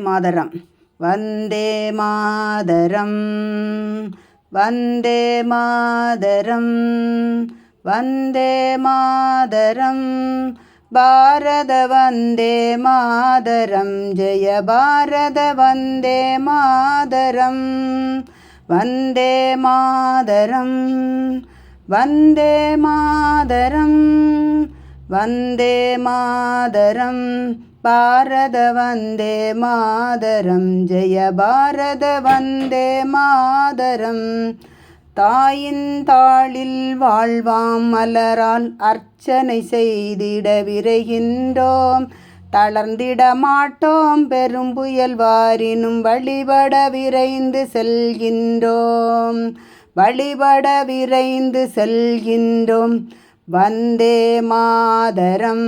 மாதரம். வந்தே மாதரம். வந்தே மாதரம். வந்தே மாதரம். பாரத வந்தே மாதரம். ஜெய பாரத வந்தே மாதரம். வந்தே மாதரம். வந்தே மாதரம். வந்தே மாதரம். பாரத வந்தே மாதரம் ஜெய பாரத வந்தே மாதரம். தாயின் தாளில் வாழ்வாம் மலரால் அர்ச்சனை செய்திட விரைகின்றோம். தளர்ந்திட மாட்டோம் பெரும் புயல் வாரினும் வழிபட விரைந்து செல்கின்றோம். வழிபட விரைந்து செல்கின்றோம். வந்தே மாதரம்.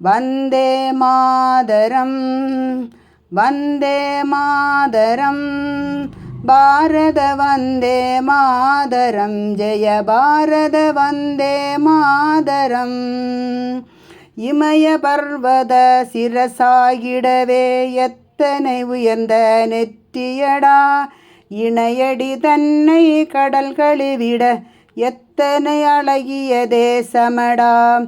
வந்தே மாதரம் வந்தே மாதரம் பாரத வந்தே மாதரம் ஜெய பாரத வந்தே மாதரம். இமய பர்வத சிரசாகிடவே எத்தனை உயர்ந்த நெற்றியடா இணையடி தன்னை கடல் கழுவிட எத்தனை அழகிய தேசமடா.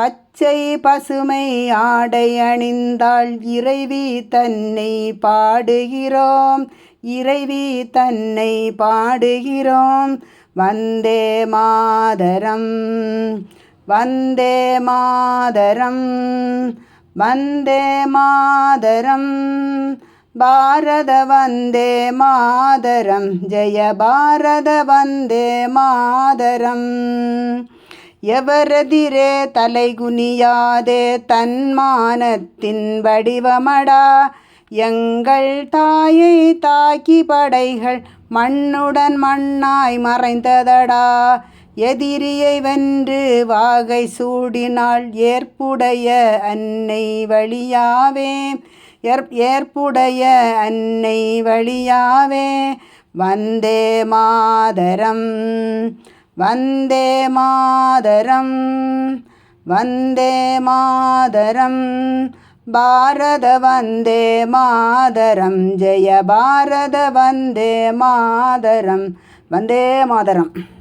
பச்சை பசுமை ஆடை அணிந்தாள் இறைவி தன்னை பாடுகிறோம். இறைவி தன்னை பாடுகிறோம். வந்தே மாதரம் வந்தே மாதரம் வந்தே மாதரம். பாரத வந்தே மாதரம் ஜெய பாரத வந்தே மாதரம். எவரதிரே தலைகுனியாதே தன்மானத்தின் வடிவமடா. எங்கள் தாயை தாக்கி படைகள் மண்ணுடன் மண்ணாய் மறைந்ததடா. எதிரியை வென்று வாகை சூடினால் ஏற்புடைய அன்னை வழியாவே. ஏற்புடைய அன்னை வழியாவே. வந்தே மாதரம். வந்தே மாதரம் வந்தே மாதரம் பாரத வந்தே மாதரம் ஜெய பாரத வந்தே மாதரம் வந்தே மாதரம்.